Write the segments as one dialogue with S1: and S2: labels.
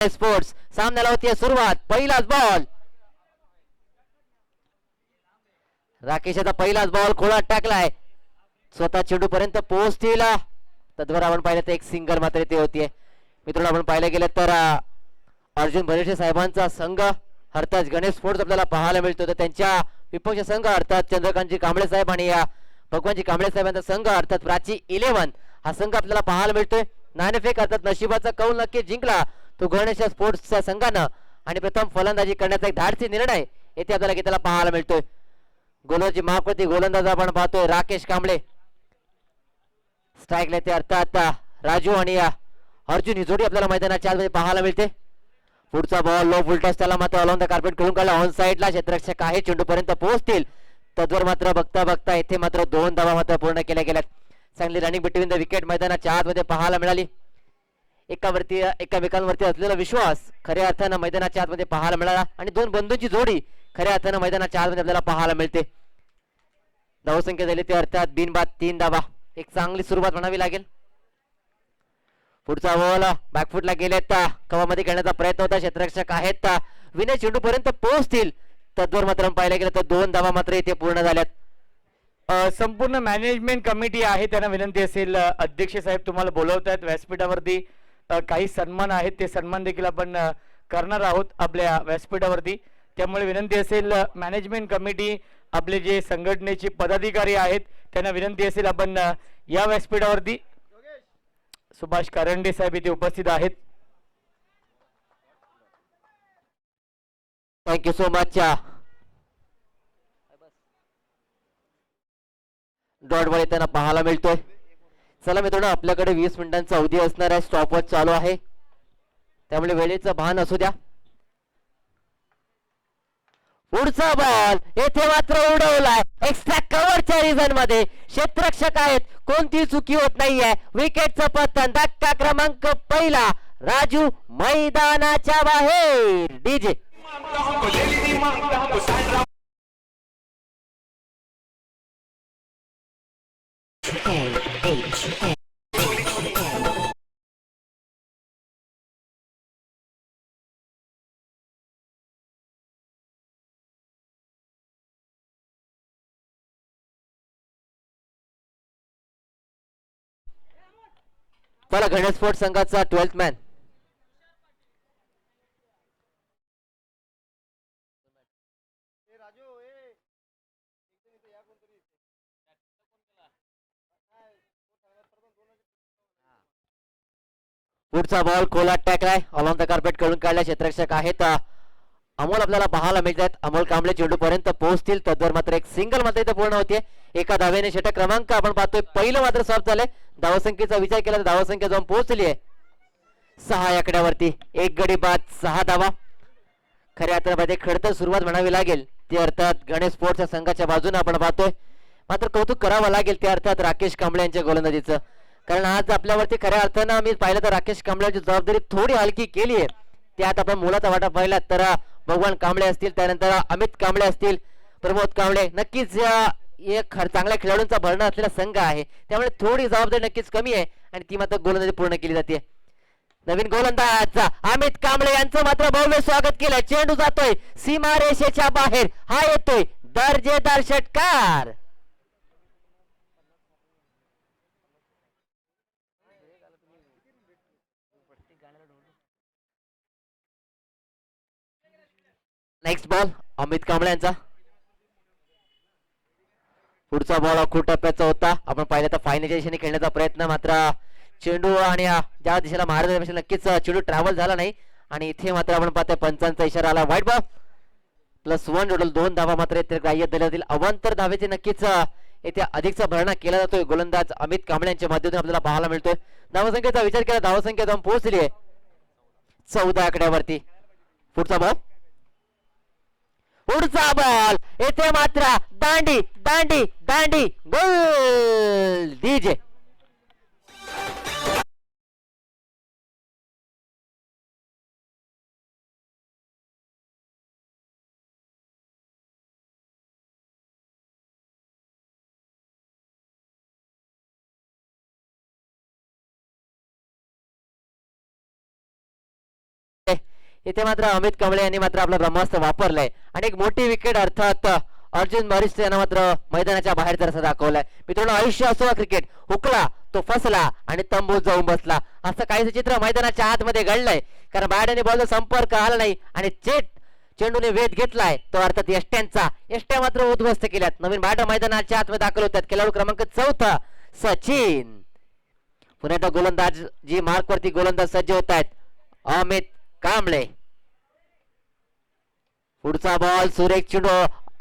S1: Sports सामन्याला होती सुरुवात. पहिलाच बॉल राकेशाचा पहिलाच बॉल खोळात टाकलाय. स्वतः चेंडू पर्यंत पोहोचतील. तद्वर आपण पाहिलं तर एक सिंगल मात्र ते होतीये मित्रांनो आपण पाहिलं गेलं तर अर्जुन भरेशे साहेबांचा संघ अर्थात गणेश स्पोर्ट्स आपल्याला पाहायला मिळतो. तर त्यांच्या विपक्ष संघ अर्थात चंद्रकांतजी कांबळे साहेब आणि या भगवानजी कांबळे साहेबांचा संघ अर्थात प्राची इलेव्हन हा संघ आपल्याला पाहायला मिळतोय. नाणेफेक अर्थात नशिबाचा कौल नक्की जिंकला. तो गणेश स्पोर्ट्सच्या संघानं आणि प्रथम फलंदाजी करण्याचा एक धाडसी निर्णय येथे आपल्याला घेताना पाहायला मिळतोय. गोलंदाजी महाप्रती गोलंदाज आपण पाहतोय. राकेश कांबळे. स्ट्राईकला ते अर्थात राजू आणि अर्जुन. ही जोडी आपल्याला मैदानाच्या आतमध्ये पाहायला मिळते. पुढचा बॉल लो फुलटॉस त्याला मात्र ऑल ऑन द कार्पेट खेळून काढला. ऑन साईडला क्षेत्ररक्षक आहे. चेंडूपर्यंत पोहोचतील. तद्वर मात्र बघता बघता येथे मात्र दोन धावा मात्र पूर्ण केल्या गेल्यात. चांगली रनिंग बिटवीन द विकेट मैदानाच्या आतमध्ये पाहायला मिळाली. एकावरती एकामेकांवरती असलेला विश्वास खऱ्या अर्थानं मैदानाच्या आतमध्ये पाहायला मिळाला. आणि दोन बंधूंची जोडी खऱ्या अर्थानं मैदानाच्या आतमध्ये आपल्याला पाहायला मिळते. धावसंख्या झाली ते अर्थात बिनबाद तीन धावा. एक चांगली सुरुवात म्हणावी लागेल. पुढचा बॉल बॅकफुटला गेलेत. कवामध्ये खेळण्याचा प्रयत्न होता. क्षेत्ररक्षक आहेत. विनय चेंडू पर्यंत पोहोचतील. तद्वर मात्र पाहिलं गेलं तर दोन धावा मात्र इथे पूर्ण झाल्यात.
S2: संपूर्ण मॅनेजमेंट कमिटी आहे. त्यांना विनंती असेल. अध्यक्ष साहेब तुम्हाला बोलवत आहेत व्यासपीठावरती काही सन्मान आहेत ते सन्मान देखील आपण करणार आहोत आपल्या व्यासपीठावरती. त्यामुळे विनंती असेल मॅनेजमेंट कमिटी आपले जे संघटनेचे पदाधिकारी आहेत त्यांना विनंती असेल आपण या व्यासपीठावरती. सुभाष कारंडे साहेब इथे उपस्थित आहेत.
S1: Thank you so much dot ball येताना पाहायला मिळतोय. चला मित्रांनो आपल्याकडे वीस मिनिटांचा अवधी असणाऱ्या स्टॉपवॉच चालू आहे त्यामुळे वेळेचं भान असू द्या पुढचा बॉल येथे मात्र उडवलाय एक्स्ट्रा कव्हरच्या रिझनमध्ये क्षेत्रक्षक आहेत कोणती चुकी होत नाहीये विकेटचं पतन धक्का क्रमांक पहिला राजू मैदानाच्या बाहेर डीजे चला गणेश स्पोर्ट्स संघाचा ट्वेल्थ मॅन राजू पुढचा बॉल खोलात टाकलाय ऑल द कार्पेटकडून काढला क्षेत्ररक्षक आहेत. अमोल आपल्याला पाहायला मिळतात. अमोल कांबळे चेंडू पर्यंत पोहोचतील. तद्वर मात्र एक सिंगल मात्र इथे पूर्ण होते एका धावेने षटक क्रमांक आपण पाहतोय. पहिलं मात्र सॉफ्ट झालंय. धावसंख्येचा विचार केला तर धावसंख्या जाऊन पोहोचली आहे. सहा आकड्यावरती एक गडी बाद सहा धावा. खऱ्या अर्थामध्ये खडतर सुरुवात म्हणावी लागेल. ते अर्थात गणेश स्पोर्ट्सच्या संघाच्या बाजूने आपण पाहतोय. मात्र कौतुक करावं लागेल ते अर्थात राकेश कांबळे यांच्या गोलंदाजीचं. कारण आज आपल्यावरती खऱ्या अर्थानं मी पाहिलं तर राकेश कांबळ्याची जबाबदारी थोडी हलकी केली आहे. त्यात आपण मुलाचा वाटा पाहिला तर भगवान कांबळे असतील त्यानंतर अमित कांबळे असतील प्रमोद कांबळे. नक्कीच एक चांगल्या खेळाडूंचा भरणा असलेला संघ आहे. त्यामुळे थोडी जबाबदारी नक्कीच कमी आहे आणि ती मात्र गोलंदाजी पूर्ण केली जाते. नवीन गोलंदाजचा अमित कांबळे यांचं मात्र भव्य स्वागत केलं चेंडू जातोय. सीमा रेषेच्या बाहेर. हा येतोय. दर्जेदार षटकार. नेक्स्ट बॉल अमित कांबळे यांचा. पुढचा बॉल अखूट टप्प्याचा होता. आपण पाहिलं तर फायनलच्या दिशेने खेळण्याचा प्रयत्न मात्र चेंडू आणि ज्या दिशेला महाराज नक्कीच चेंडू ट्रॅव्हल झाला नाही. आणि इथे मात्र आपण पाहतोय पंचांचा इशारा आला. White ball plus one total दोन धावा मात्र येथे ग्राह्य धरल्या जातील अवांतर धावेचे नक्कीच येथे अधिकचा भरणा केला जातोय. गोलंदाज अमित कांबळे यांच्या माध्यमातून आपल्याला पाहायला मिळतोय. धावसंख्येचा विचार केला धावसंख्या जाऊन पोहोचली आहे. चौदा आकड्यावरती. पुढचा बॉल पुढचा बॉल येथे मात्र दांडी दांडी दांडी. गोल डीजे इथे मात्र अमित कमळे यांनी मात्र आपलं ब्रह्मास्त्र वापरलंय. आणि एक मोठी विकेट अर्थात अर्जुन मॉरिस यांना मात्र मैदानाच्या बाहेर जरासा दाखवलाय. मित्रांनो आयुष्य असो क्रिकेट हुकला तो फसला आणि तंबू जाऊन बसला. असं काहीच चित्र मैदानाच्या आतमध्ये घडलंय. कारण बॅट बॉलचा संपर्क आला नाही आणि चेट चेंडूने वेध घेतलाय तो अर्थात यष्ट्यांचा. यष्ट्या मात्र उद्ध्वस्त केल्यात. नवीन बॅटर मैदानाच्या आतमध्ये दाखल होतात. खेळाडू क्रमांक चौथा सचिन. पुन्हा गोलंदाज जी मार्क वरती गोलंदाज सज्ज होत आहेत अमित कांबळे. पुढचा बॉल सुरेख चेंडू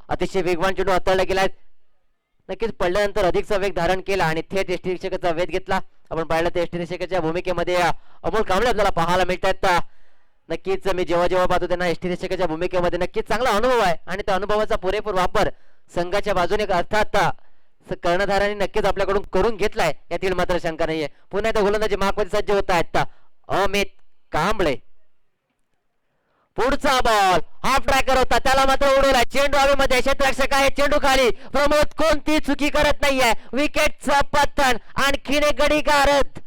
S1: अतिशय वेगवान चेंडू हाताळला गेलाय नक्कीच पडल्यानंतर अधिकचा वेग धारण केला आणि थेट एसटी निरीक्षकाचा वेध घेतला. आपण पाहिलं तर एसटी निरीक्षकाच्या भूमिकेमध्ये अमोल कांबळे आपल्याला पाहायला मिळतात. नक्कीच मी जेव्हा जेव्हा पाहतो त्यांना एसटी निरीक्षकाच्या भूमिकेमध्ये नक्कीच चांगला अनुभव आहे आणि त्या अनुभवाचा पुरेपूर वापर संघाच्या बाजूने अर्थात अ, कर्णधारांनी नक्कीच आपल्याकडून करून घेतलाय. यातील मात्र शंका नाहीये. पुन्हा त्या गोलंदाजी मार्कमध्ये सज्ज होत आहेत. अमित कांबळे. पुढचा बॉल हाफ ट्रॅकर होता. त्याला मात्र उडवला चेंडू हवेमध्ये क्षेत्ररक्षक आहे. चेंडू खाली. प्रमोद कोणती चुकी करत नाहीये. विकेटचं पतन आणखीन एक गडी गारद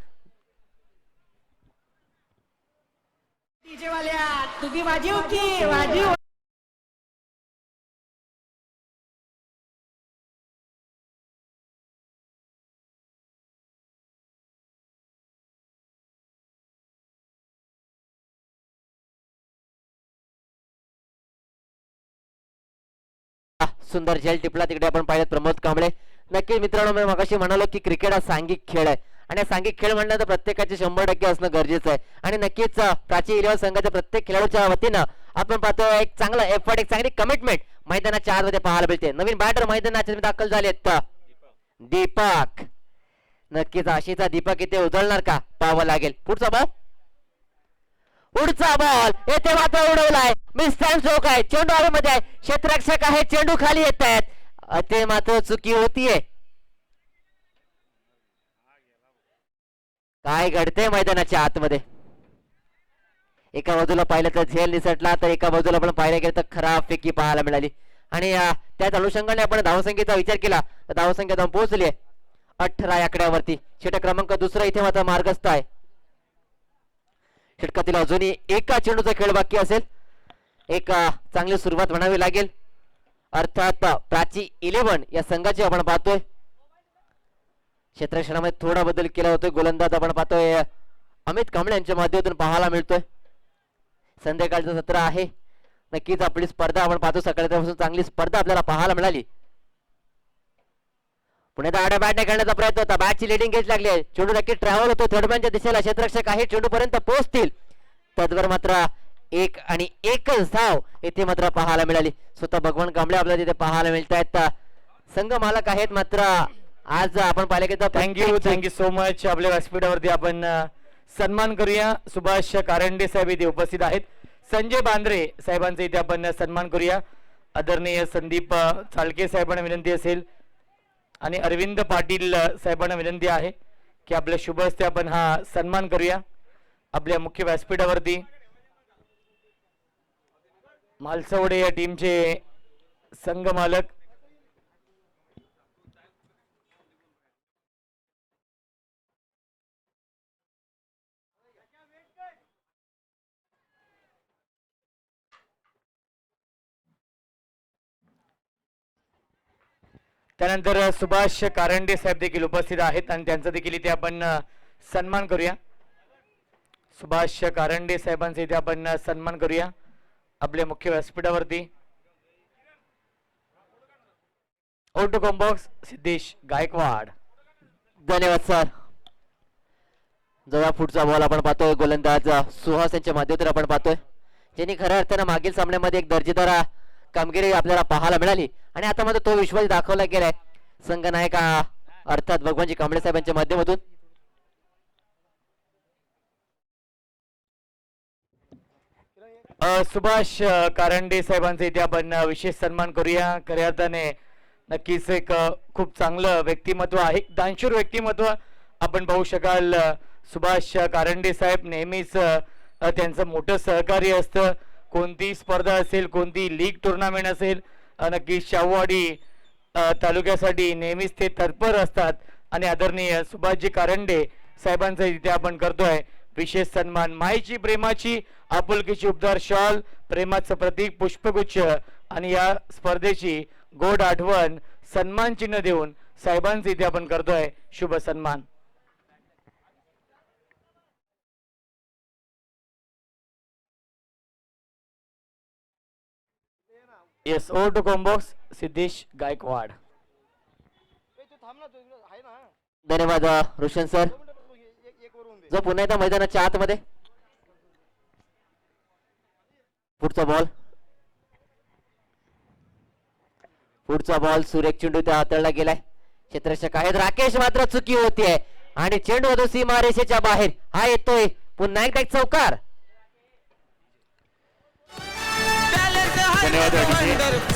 S3: वाल्या तुम्ही वाजीव की वाजीव
S1: सुंदर झेल टिपला. तिकडे आपण पाहिलं प्रमोद कांबळे. नक्की मित्रांनो मी मगाशी म्हणालो की क्रिकेट हा सांघिक खेळ आहे. आणि सांघिक खेळ म्हणलं तर प्रत्येकाचे शंभर टक्के असणं गरजेचं आहे. आणि नक्कीच प्राची इलेव्हन संघाच्या प्रत्येक खेळाडूच्या वतीनं आपण पाहतो एक चांगलं एफर्ट एक चांगली कमिटमेंट मैदानाच्या आतमध्ये पाहायला मिळते. नवीन बॅटर मैदानाच्या दाखल झालेत दीपक. नक्कीच आशीचा दीपक इथे उधळणार का? पाहावं लागेल. पुढचा बॉल पुढचा बॉल. येथे मात्र उडवलाय. मिस्टर चौक आहे. चेंडू हवेमध्ये आहे. क्षेत्ररक्षक आहे. चेंडू खाली येत आहेत. ते मात्र चुकी होतीये. काय घडते मैदानाच्या आतमध्ये? एका बाजूला पाहिलं तर झेल निसटला तर एका बाजूला पण पाहिलं गेलं तर खराब फेकी पाहायला मिळाली. आणि त्याच अनुषंगाने आपण धावसंख्येचा विचार केला. तर धावसंख्या जाऊन पोहोचली आहे. अठरा आकड्यावरती. षटक क्रमांक दुसरा इथे मात्र मार्गस्थ आहे. षटकातील अजूनही एका चेंडूचा खेळ बाकी असेल. एक चांगली सुरुवात म्हणावी लागेल. अर्थात प्राची इलेव्हन या संघाची आपण पाहतोय. क्षेत्रक्षणामध्ये थोडा बदल केला होतोय. गोलंदाज आपण पाहतोय. अमित कांबळे यांच्या माध्यमातून पाहायला मिळतोय. संध्याकाळचं सत्र आहे. नक्कीच आपली स्पर्धा आपण पाहतो. सकाळच्यापासून चांगली स्पर्धा आपल्याला पाहायला मिळाली. पुण्यात आड्या बॅटने खेळण्याचा प्रयत्न होता. बॅटची लिडिंग घेत लागली. आहे चेंडू नक्की ट्रॅव्हल होतो थर्डमॅनच्या दिशेला क्षेत्ररक्षक आहे. चेंडू पर्यंत पोहोचतील. तद्वर मात्र एक आणि एकच धाव येथे मात्र पाहायला मिळाली. स्वतः भगवान कांबळे आपल्याला तिथे पाहायला मिळत आहेत संघ मालक आहेत मात्र आज आपण पाहिले की
S2: थँक्यू थँक्यू सो मच आपल्या व्यासपीठावरती आपण सन्मान करूया. सुभाष कारंडे साहेब इथे उपस्थित आहेत. संजय बांद्रे साहेबांचा इथे आपण सन्मान करूया. आदरणीय संदीप अ, चाळके साहेबांना विनंती असेल. आणि अरविंद पाटील साहेबांना विनंती आहे की आपल्या शुभ हस्ते आपण हा सन्मान करूया. आपल्या मुख्य व्यासपीठावरती मालसवडे या टीमचे संघ मालक त्यानंतर सुभाष कारंडे साहेब देखील उपस्थित आहेत आणि त्यांचा देखील इथे आपण सन्मान करूया. सुभाष कारंडे साहेबांचा इथे आपण सन्मान करूया आपल्या मुख्य व्यासपीठावरती. O two Combox Siddhesh Gaikwad.
S1: धन्यवाद सर. जरा पुढचा बॉल आपण पाहतोय. गोलंदाज सुहास यांच्या माध्यमातून आपण पाहतोय. ज्यांनी खऱ्या अर्थानं मागील सामन्यामध्ये एक दर्जेदार कामगिरी आपल्याला पाहायला मिळाली. आणि आता मात्र तो विश्वास दाखवला गेलाय. संघनायक अ, अर्थात भगवानजी कांबळे साहेबांच्या माध्यमातून.
S2: सुभाष कारंडे साहेबांचा इथे आपण विशेष सन्मान करूया. खऱ्या अर्थाने नक्कीच एक खूप चांगलं व्यक्तिमत्व आहे. दानशूर व्यक्तिमत्व आपण पाहू शकाल. सुभाष कारंडे साहेब नेहमीच त्यांचं मोठं सहकार्य असतं. कोणती स्पर्धा असेल कोणती लीग टुर्नामेंट असेल नक्की शाहूवाडी तालुक्यासाठी नेहमीच ते तत्पर असतात. आणि आदरणीय सुभाषजी कारंडे साहेबांचा इथे आपण करतोय विशेष सन्मान. माईची प्रेमाची आपुलकीची उबदार शॉल प्रेमाचं प्रतीक पुष्पगुच्छ आणि या स्पर्धेची गोड आठवण सन्मान चिन्ह देऊन साहेबांचं इथे आपण करतोय. शुभ सन्मान. Yes O two Combox Siddhesh Gaikwad
S1: धन्यवाद अ, रोशन सर. जो पुन्हा एकदा मैदानाच्या आतमध्ये. पुढचा बॉल पुढचा बॉल सुरेख चेंडू त्या हातळला गेलाय. क्षेत्रक्षक आहेत. राकेश मात्र चुकी होतीये. आणि चेंडू होतो सीमारेषेच्या बाहेर. हा येतोय. पुन्हा एकदा एक चौकार.
S2: धन्यवाद वाटते
S4: आणि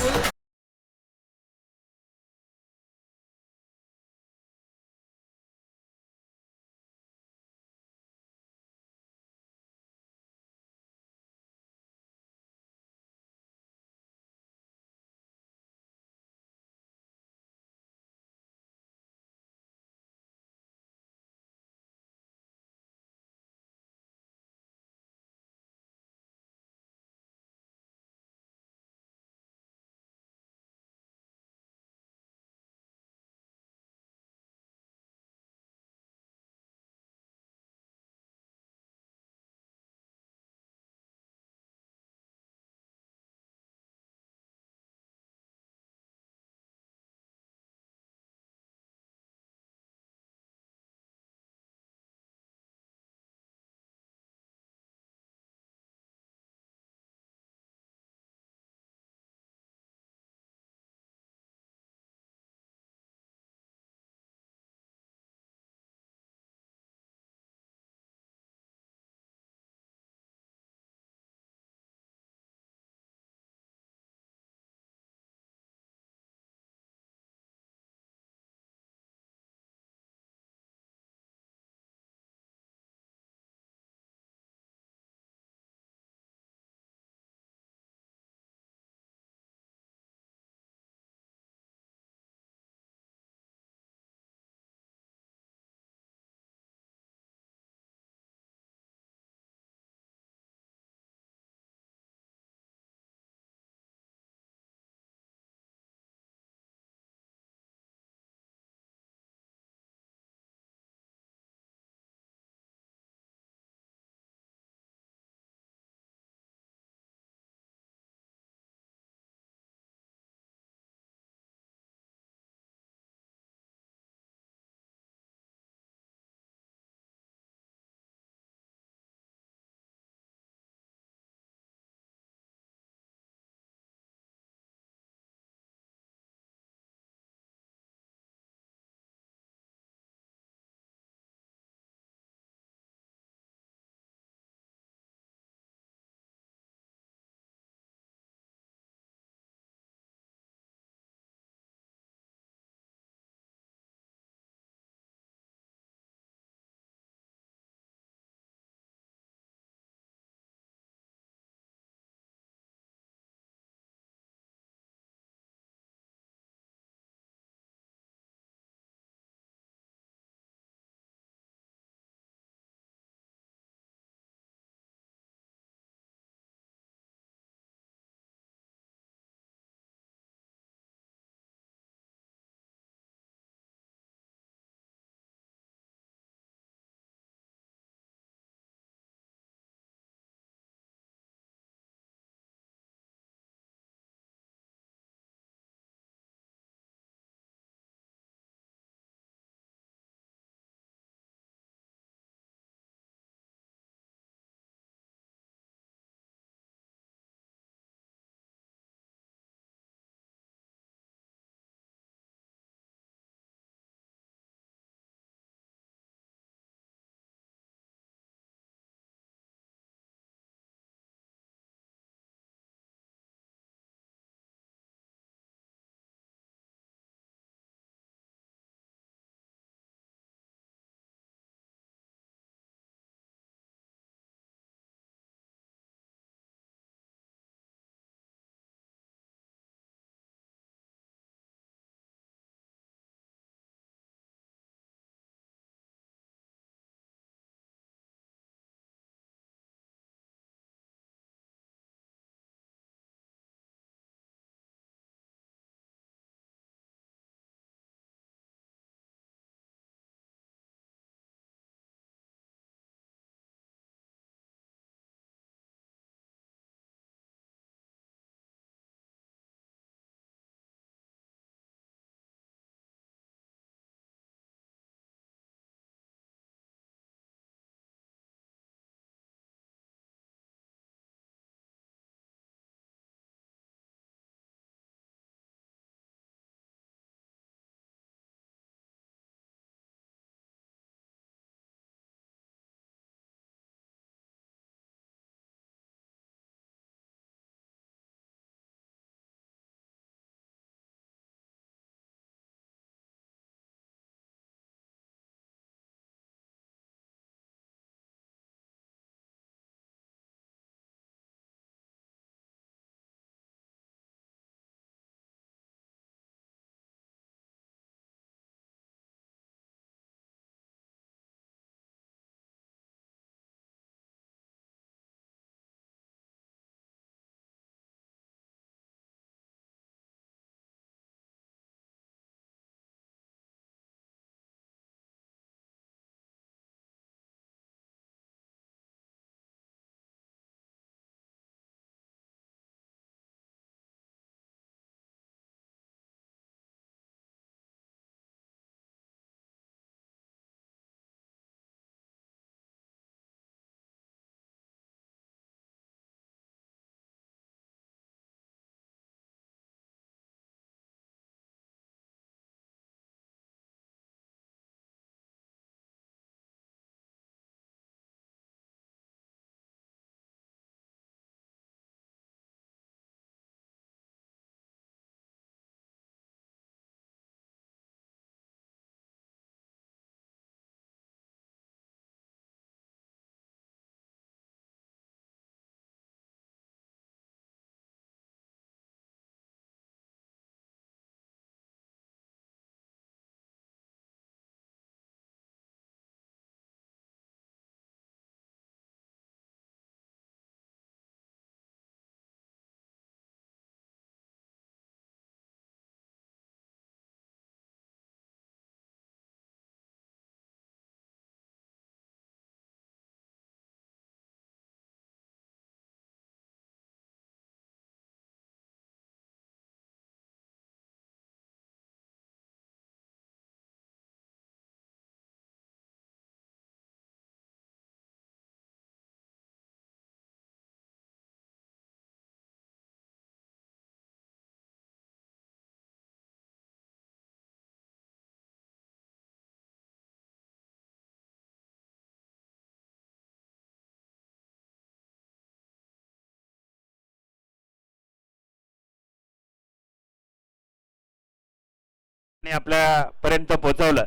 S4: आपल्यापर्यंत पोहोचवलं.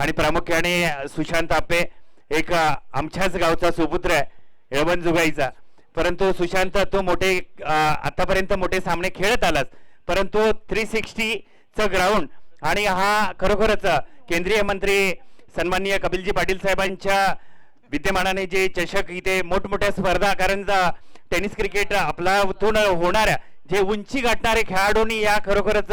S4: आणि प्रामुख्याने सुशांत आपे एक आमच्याच गावचा सुपुत्र आहे यवन जुगाईचा परंतु सुशांत तो मोठे आतापर्यंत मोठे सामने खेळत आलास परंतु थ्री सिक्स्टीचं ग्राउंड आणि हा खरोखरच केंद्रीय मंत्री सन्माननीय कपिलजी पाटील साहेबांच्या विद्यमानाने जे चषक इथे मोठमोठ्या स्पर्धा कारण टेनिस क्रिकेट आपला होणाऱ्या जे उंची गाठणारे खेळाडूंनी या खरोखरच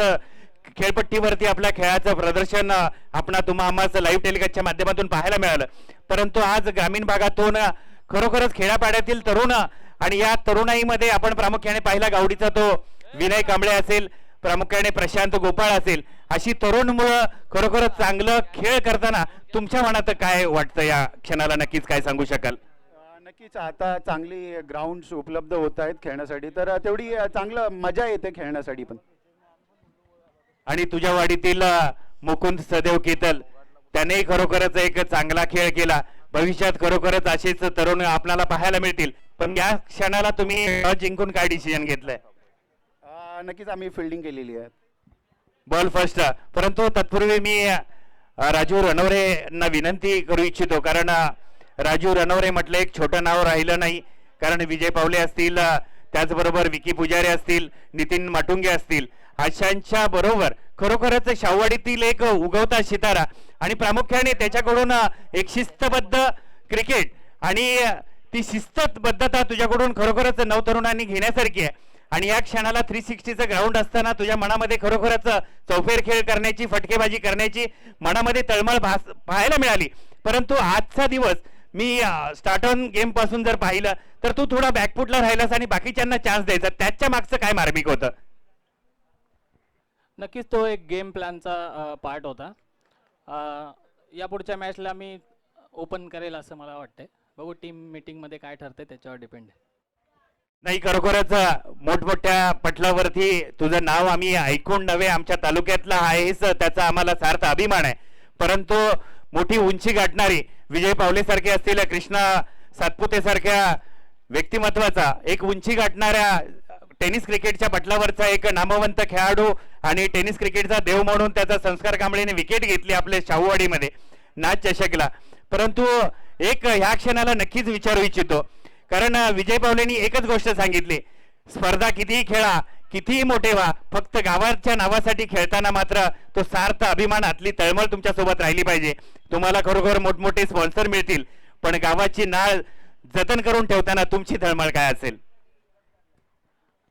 S4: खेळपट्टीवरती आपल्या खेळाचं प्रदर्शन आपण आपणा तुम्हा आम्हाच लाईव्ह टेलिकास्टच्या माध्यमातून पाहायला मिळालं. परंतु आज ग्रामीण भागातून खरोखरच खेड्यापाड्यातील तरुण आणि या तरुणाईमध्ये आपण प्रामुख्याने पाहिला गावडीचा तो विनय कांबळे असेल प्रामुख्याने प्रशांत गोपाळ असेल अशी तरुण मुलं खरोखरच चांगलं खेळ करताना तुमच्या मनात काय वाटतं? या क्षणाला नक्कीच काय सांगू शकाल?
S5: नक्कीच आता चांगली ग्राउंड्स उपलब्ध होत आहेत खेळण्यासाठी. तर तेवढी चांगलं मजा येते खेळण्यासाठी पण.
S4: आणि तुझ्या वाडीतील मुकुंद सदैव केतल त्यानेही खरोखरच एक चांगला खेळ केला. भविष्यात खरोखरच असेच तरुण आपल्याला पाहायला मिळतील. पण या क्षणाला तुम्ही जिंकून काय डिसिजन घेतलंय?
S5: नक्कीच आम्ही फिल्डिंग केलेली आहे.
S4: बॉल फर्स्ट परंतु तत्पूर्वी मी राजू रणवरेंना विनंती करू इच्छितो. कारण राजू रणवरे म्हटलं एक छोटं नाव राहिलं नाही. कारण विजय पावले असतील त्याचबरोबर विकी पुजारी असतील नितीन माटुंगे असतील. आशांच्या बरोबर. खरोखरच शाहवाडीतील एक उगवता सितारा. आणि प्रामुख्याने त्याच्याकडून एक शिस्तबद्ध क्रिकेट. आणि ती शिस्तबद्धता तुझ्याकडून खरोखरच नवतरुणांनी घेण्यासारखी आहे. आणि या क्षणाला थ्री सिक्स्टीचं ग्राउंड असताना तुझ्या मनामध्ये खरोखरच चौफेर खेळ करण्याची फटकेबाजी करण्याची मनामध्ये तळमळ भास पाहायला मिळाली. परंतु आजचा दिवस मी स्टार्ट ऑन गेमपासून जर पाहिलं तर तू थोडा बॅकफुटला राहिलास आणि बाकीच्यांना चान्स द्यायचा. त्याच्या मागचं काय मार्मिक होतं?
S6: नक्कीच तो एक गेम प्लॅनचा पार्ट होता. या पुढच्या मॅचला मी ओपन करेल असं मला वाटतंय. बघू टीम मीटिंगमध्ये काय ठरते त्याच्यावर डिपेंड आहे.
S4: नाही खरोखरच मोठमोठ्या पटलावरती तुझं नाव आम्ही ऐकून नव्हे आमच्या तालुक्यातला आहेस त्याचा आम्हाला सार्थ अभिमान आहे. परंतु मोठी उंची गाठणारी विजय पावले सारखे असतील कृष्णा सातपुते सारख्या व्यक्तिमत्वाचा एक उंची गाठणाऱ्या टेनिस क्रिकेटच्या पटलावरचा एक नामवंत खेळाडू आणि टेनिस क्रिकेटचा देव म्हणून त्याचा संस्कार कांबळेने विकेट घेतली आपल्या शाहूवाडीमध्ये नाच चषकला. परंतु एक ह्या क्षणाला नक्कीच विचारू इच्छितो. कारण विजय पावलेंनी एकच गोष्ट सांगितली स्पर्धा कितीही खेळा कितीही मोठे व्हा फक्त गावाच्या नावासाठी खेळताना मात्र तो सार्थ अभिमानातली तळमळ तुमच्यासोबत राहिली पाहिजे. तुम्हाला खरोखर मोठमोठे स्पॉन्सर मिळतील पण गावाची नाळ जतन करून ठेवताना तुमची तळमळ काय असेल?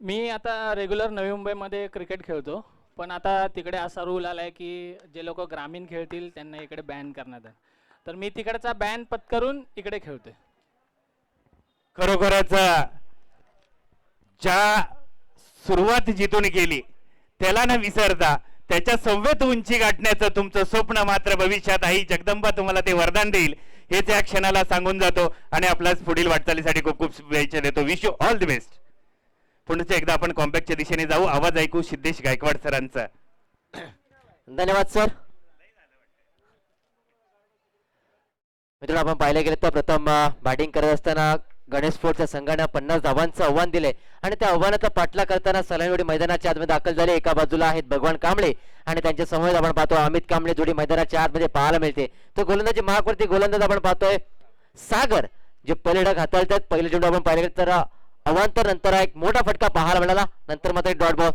S6: मी आता रेग्युलर नवी मुंबईमध्ये क्रिकेट खेळतो. पण आता तिकडे असा रूल आला आहे की जे लोक ग्रामीण खेळतील त्यांना इकडे बॅन करण्यात आहे तर मी तिकडचा बॅन पत्करून इकडे खेळतोय.
S4: खरोखरच ज्या सुरुवात जिथून केली त्याला न विसरता त्याच्या सव्वेत उंची गाठण्याचं तुमचं स्वप्न मात्र भविष्यात आई जगदंबा तुम्हाला ते वरदान देईल. हेच या क्षणाला सांगून जातो. आणि आपल्याच पुढील वाटचालीसाठी खूप खूप शुभेच्छा देतो. Wish you all the best पुन्हा एकदा आपण कॉम्पॅक्टच्या दिशेने जाऊ. आवाज ऐकू सिद्धेश गायकवाड सरांचा.
S1: धन्यवाद सर. मित्रांनो आपण पाहिलं गेलं तर प्रथम बॅटिंग करत असताना गणेश फोर्टच्या संघाने पन्नास धावांचं आव्हान दिले. आणि त्या आव्हानाचा पाठला करताना सलामीवडी मैदानाच्या आतमध्ये दाखल झाले. एका बाजूला आहेत भगवान कांबळे आणि त्यांच्यासमोर आपण पाहतो अमित कांबळे. जोडी मैदानाच्या आतमध्ये पाहायला मिळते. तर गोलंदाजी महाकवरती गोलंदाज आपण पाहतोय सागर जे पलीडक हाताळतात. पहिले चेंडू आपण पाहिले तर अवांतर नंतर एक मोठा फटका पाहायला मिळाला. नंतर मात्र डॉट बॉल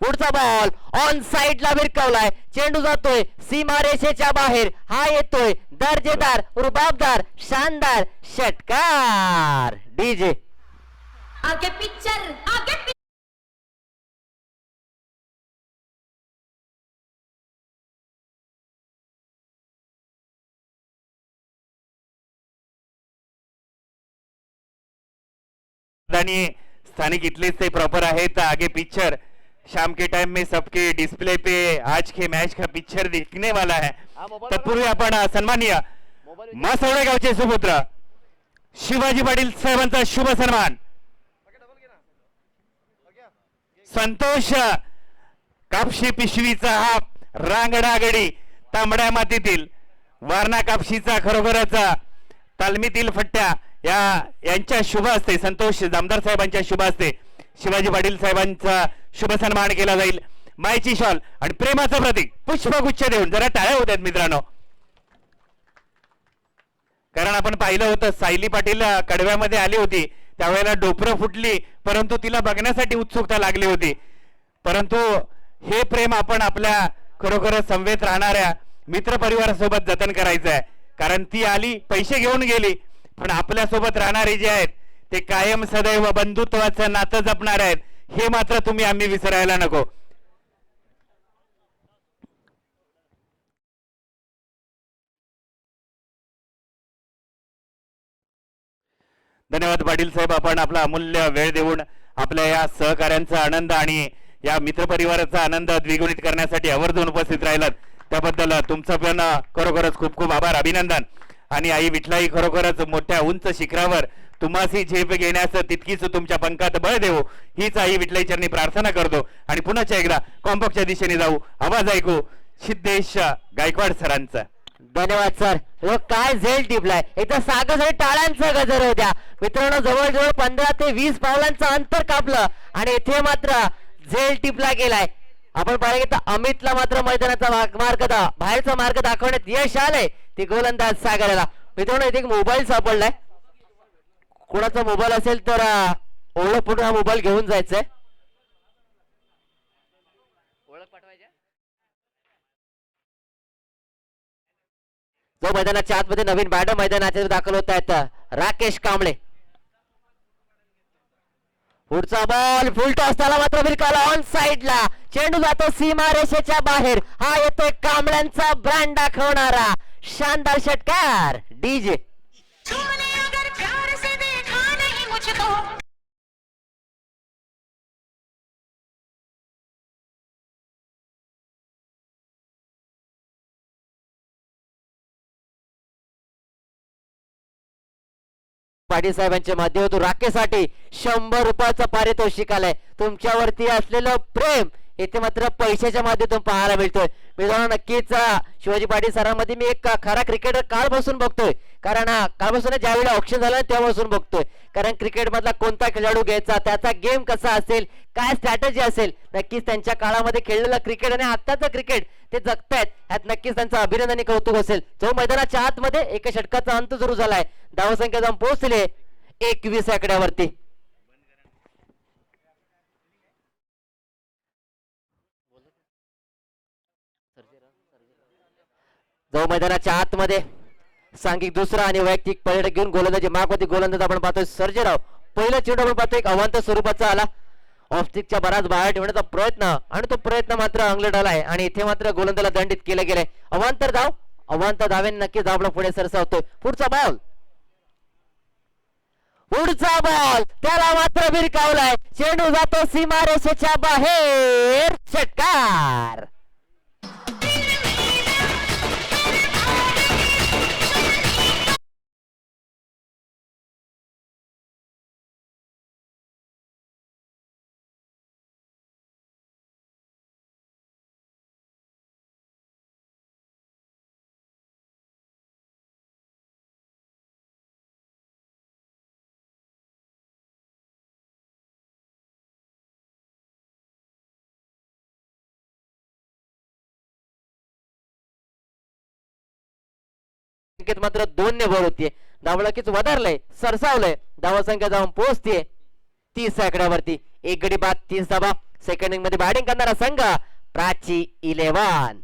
S1: पुढचा बॉल ऑन साइडला विरकवलाय. चेंडू जातोय. सीमा रेषेच्या बाहेर. हा येतोय. दर्जेदार रुबाबदार शानदार षटकार. डीजे
S7: आगे पिक्चर आगे पिक्चर
S4: आणि स्थानिक इथलेच ते प्रॉपर आहेत. आगे पिक्चर शाम के टाइम में सबके डिस्प्ले पे आज के मैच का पिक्चर दिखने वाला है तत्पूर्वी आपण सन्माननीय मासवडे गावचे सुपुत्र. शिवाजी पाटील साहेबांचा शुभ सन्मान. संतोष कापशी पिशवीचा हा रांगडागडी तांबड्या मातीतील. वारणा कापशीचा खरोखरच तालमीतील फट्ट्या. या यांच्या शुभ असते संतोष जामदार साहेबांच्या शुभ असते शिवाजी पाटील साहेबांचा शुभ सन्मान केला जाईल. मायची शॉल आणि प्रेमाचं प्रतीक पुष्पगुच्छ देऊन जरा टाळ्या होत्यात मित्रांनो. कारण आपण पाहिलं होतं सायली पाटील कडव्यामध्ये आली होती. त्यावेळेला डोपरं फुटली परंतु तिला बघण्यासाठी उत्सुकता लागली होती. परंतु हे प्रेम आपण आपल्या खरोखर संवेत राहणाऱ्या मित्र परिवारासोबत जतन करायचं आहे कारण ती आली पैसे घेऊन गेली. पण आपल्यासोबत राहणारे जे आहेत ते कायम सदैव बंधुत्वाचं नातं जपणार आहेत हे मात्र तुम्ही आम्ही विसरायला नको. धन्यवाद पाटील साहेब आपण आपला अमूल्य वेळ देऊन आपल्या या सहकार्यांचा आनंद आणि या मित्रपरिवाराचा आनंद द्विगुणित करण्यासाठी आवर्जून उपस्थित राहिलात. त्याबद्दल तुमचं पण खरोखरच खूप खूप आभार अभिनंदन. आणि आई विठलाई खरोखरच मोठ्या उंच शिखरावर तुम्हासी झेप घेण्यास तितकीच तुमच्या पंखात बळ देऊ हीच आई विठलाई चरणी प्रार्थना करतो. आणि पुन्हा एकदा कॉम्पॉक्सच्या दिशेने जाऊ. आवाज ऐकू. सिद्धेश गायकवाड सरांचा.
S1: धन्यवाद सर. हो काय झेल टिपलाय? एकदा सागर आणि टाळ्यांचा गजर होत्या. मित्रांनो जवळजवळ पंधरा ते वीस पावलांचं अंतर कापलं. आणि इथे मात्र झेल टिपला गेलाय. आपण पाहिलं की तर अमितला मात्र मैदानाचा मार्ग बाहेरचा मार्ग दाखवण्यात यश आलंय. ते गोलंदाज सागरला. मित्रांनो इथे एक मोबाईल सापडलाय. कोणाचा मोबाईल असेल तर ओळख हा मोबाईल घेऊन जायचंय. जो मैदानाच्या आतमध्ये नवीन बॅटर मैदानाचे दाखल होत आहेत राकेश कांबळे. पुढचा बॉल फुल टॉस त्याला मात्र बिरकाला ऑन साइडला चेंडू जातो सीमा रेषेच्या बाहेर. हा येतोय कांबळ्यांचा ब्रँड दाखवणारा. शानदार षटकार डीजे. पाटील साहेबांच्या माध्यमातून राखेसाठी शंभर रुपयाचं पारितोषिक आलंय. तुमच्यावरती असलेलं प्रेम इथे मात्र पैशाच्या माध्यमातून पाहायला मिळतोय. मित्रांनो नक्कीच शिवाजी पाटील सरांमध्ये मी एक खरा क्रिकेटर काल बसून बघतोय. कारण कालपासून ज्यावेळी ऑप्शन झालं तेव्हापासून बघतोय. कारण क्रिकेटमधला कोणता खेळाडू घ्यायचा त्याचा गेम कसा असेल काय स्ट्रॅटजी असेल नक्कीच त्यांच्या काळामध्ये खेळलेलं क्रिकेट आणि आत्ताचं क्रिकेट ते जगतायत. ह्यात नक्कीच त्यांचं अभिनंदन आणि कौतुक असेल. जो मैदानाच्या आतमध्ये एका षटकाचा अंत सुरू झालाय. धावसंख्या जाऊन पोहोचले एकवीस आकड्यावरती. जाऊ मैदानाच्या आतमध्ये. सांघिक दुसरा आणि वैयक्तिक पर्यटक घेऊन गोलंदाजी मागवती. गोलंदाज आपण पाहतोय सर्जेराव. पहिला चेंडू आपण पाहतोय एक अवांत स्वरूपाचा आला. ऑफस्टिकच्या बराच बाहेर ठेवण्याचा प्रयत्न आणि तो प्रयत्न मात्र अंगलट आलाय. आणि इथे मात्र गोलंदाला दंडित केलं गेलंय. अवांतर धाव अवांतर धावेन नक्की धावला पुढे सरसावतोय. पुढचा बॉल पुढचा बॉल त्याला मात्र भिरकावलाय चेंडू जातो सीमारेषेच्या बाहेर. षटकार. संख्येत मात्र दोन ने भर होतीये. धावलकीच वधारलंय सरसावलंय. धावा संख्या जाऊन पोहोचतीये. तीस आकड्यावरती. एक गडी बाद तीन धावा सेकंड इनिंगमध्ये बॅटिंग करणारा संघ प्राची इलेव्हन.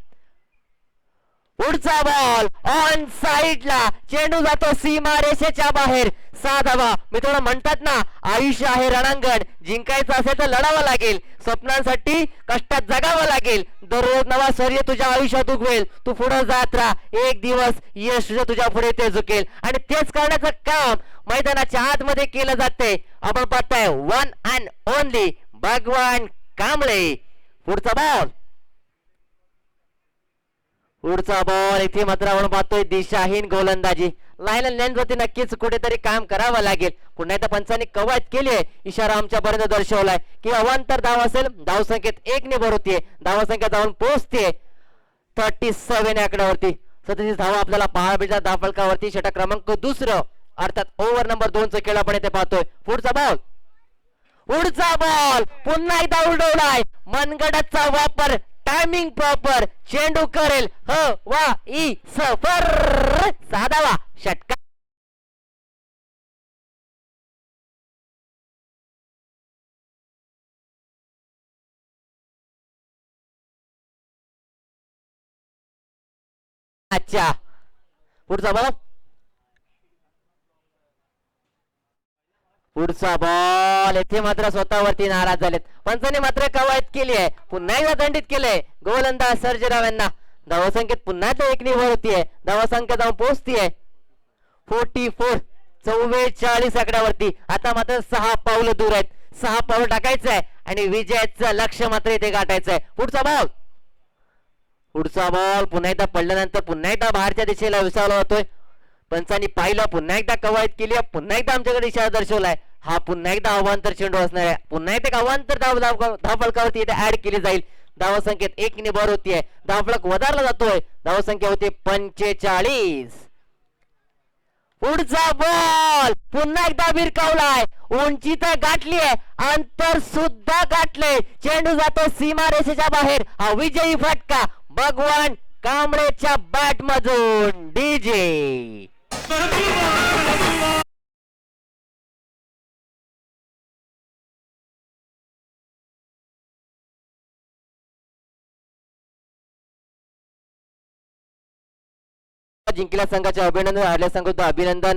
S1: पुढचा बॉल ऑन साइडला चेंडू जातो सीमा रेषेच्या बाहेर. सा धावा मित्रांनो म्हणतात ना आयुष्य आहे रणांगण. जिंकायचं असेल तर लढावं लागेल. स्वप्नांसाठी कष्टात जगावं लागेल. दररोज नवा सर्य तुझ्या आयुष्यात उगवेल. तू पुढे जात राहा. एक दिवस यश तुझ्या- तुझ्या पुढे ते झुकेल. आणि तेच करण्याचं काम मैदानाच्या आतमध्ये केलं जाते. आपण पाहताय वन अँड ओनली भगवान कांबळे. पुढचा बॉल पुढचा बॉल इथे मात्र आपण पाहतोय दिशाहीन गोलंदाजी. लाईन लेन्स वरती नक्कीच कुठेतरी काम करावं लागेल. पुन्हा एकदा पंचांनी कवायत केली आहे. इशारा आमच्यापर्यंत दर्शवलाय. की अवांतर धाव असेल धाव संख्येत एक ने भर होतीये धाव संख्या जाऊन पोहोचते. थर्टी सेव्हन आकड्यावरती. सदतीस धावा आपल्याला पहा भेटतात धाव फलकावरती षटक क्रमांक दुसरं. अर्थात ओव्हर नंबर दोनचं खेळ आपण इथे पाहतोय. पुढचा बॉल पुढचा बॉल पुन्हा एकदा उडवलाय. मनगडाचा वापर. टायमिंग प्रॉपर चेंडू करेल. ह वा ई सफर साधा वा. षटका. अच्छा. पुढचा बघा. पुढचा बॉल येथे मात्र स्वतःवरती नाराज झालेत. पंचाने मात्र कवायत केली आहे. पुन्हा एकदा दंडित केलंय. गोलंदाज सर्जेराव यांना. धावसंख्येत पुन्हा ते एक निवड होतीये. धावसंख्या जाऊन पोहोचतीये. फोर्टी फोर चव्वेचाळीस आकड्यावरती. आता मात्र सहा पाऊल दूर आहेत. सहा पाऊल टाकायचं आहे आणि विजयाचं लक्ष मात्र इथे गाठायचं आहे पुढचा बॉल पुढचा बॉल पुन्हा एकदा पडल्यानंतर पुन्हा एकदा बाहेरच्या दिशेला विसावला होतोय पंचांनी पाहिलं पुन्हा एकदा कवायत केली पुन्हा एकदा आमच्याकडे इशारा दर्शवलाय. हा पुन्हा एकदा अवांतर चेंडू असणार आहे. पुन्हा एकदा एक अवांतर धाव धाव धाव फलकावरती इथे ऍड केली जाईल. धावसंख्येत एक ने भर होतीये धावफलक वधारला जातोय. धावसंख्या होती पंचेचाळीस. पुढचा बॉल! पुन्हा एकदा भिरकावलाय. उंची तर गाठली आहे. अंतर सुद्धा गाठले चेंडू जातो सीमा रेषेच्या बाहेर. हा विजयी फटका. भगवान कांबळेच्या बॅट मधून. डीजे जिंकल्या संघाचे अभिनंदन हारल्या संघाचं अभिनंदन.